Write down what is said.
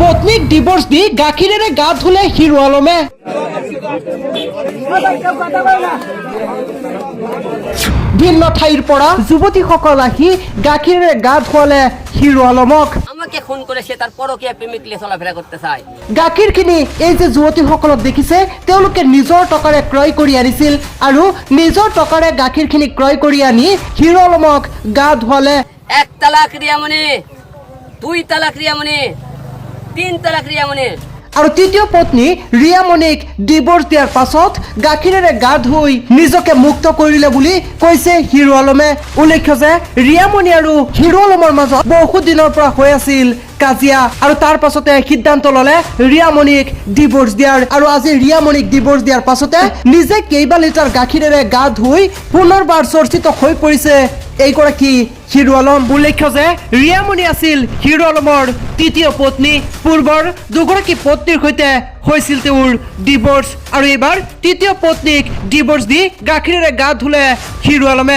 পত্নীক ডিভোর্স দি গাখীৰেৰে গা ধুলে হিৰো আলমে। ভিন্ন ঠাইৰ পৰা যুৱতীসকল আহি গাখীৰেৰে গা ধুৱালে হিৰো আলমক। আমাকে খুন করে সে তার পরকীয়া প্রেমিক নিয়ে চলাফেরা করতে চায়। গাখীৰখিনি এই যে যুৱতীসকলক দেখিছে তেওঁলোকে নিজৰ টকাৰে ক্ৰয় কৰি আনিছিল আৰু নিজৰ টকাৰে গাখীৰখিনি ক্ৰয় কৰি আনি হিৰো আলমক গা ধুৱালে। এক তালাক রিয়ামনে দুই তালাক রিয়ামনে তিন তালাক ৰিয়ামনে আৰু তৃতীয় পত্নী ৰিয়ামণিক ডিভোৰ্চ দিয়াৰ পাছত গাখীৰেৰে গা ধুই নিজকে মুক্ত কৰিলে বুলি কৈছে হিৰো আলমে। উল্লেখ্য যে ৰিয়ামণি আৰু হিৰো আলমৰ মাজত বহু দিনৰ পৰা হৈ আছিল কাজিয়া আৰু তাৰ পাছতে সিদ্ধান্ত ললে ৰিয়ামণিক ডিভোৰ্চ দিয়াৰ আৰু আজি ৰিয়ামণিক ডিভোৰ্চ দিয়াৰ পাছতে নিজে কেইবা লিটাৰ গাখীৰেৰে গা ধুই পুনৰবাৰ চৰ্চিত হৈ পৰিছে। এইগৰাকী হিৰো আলম উল্লেখ্য যে ৰিয়ামণি আছিল হিরু আলমৰ তৃতীয় পত্নী। পূৰ্বৰ দুগৰাকী পত্নীৰ সৈতে হৈছিল তেওঁৰ ডিভৰ্চ আৰু এইবাৰ তৃতীয় পত্নীক ডিভৰ্চ দি গাখীৰেৰে গা ধুলে হিৰো আলমে।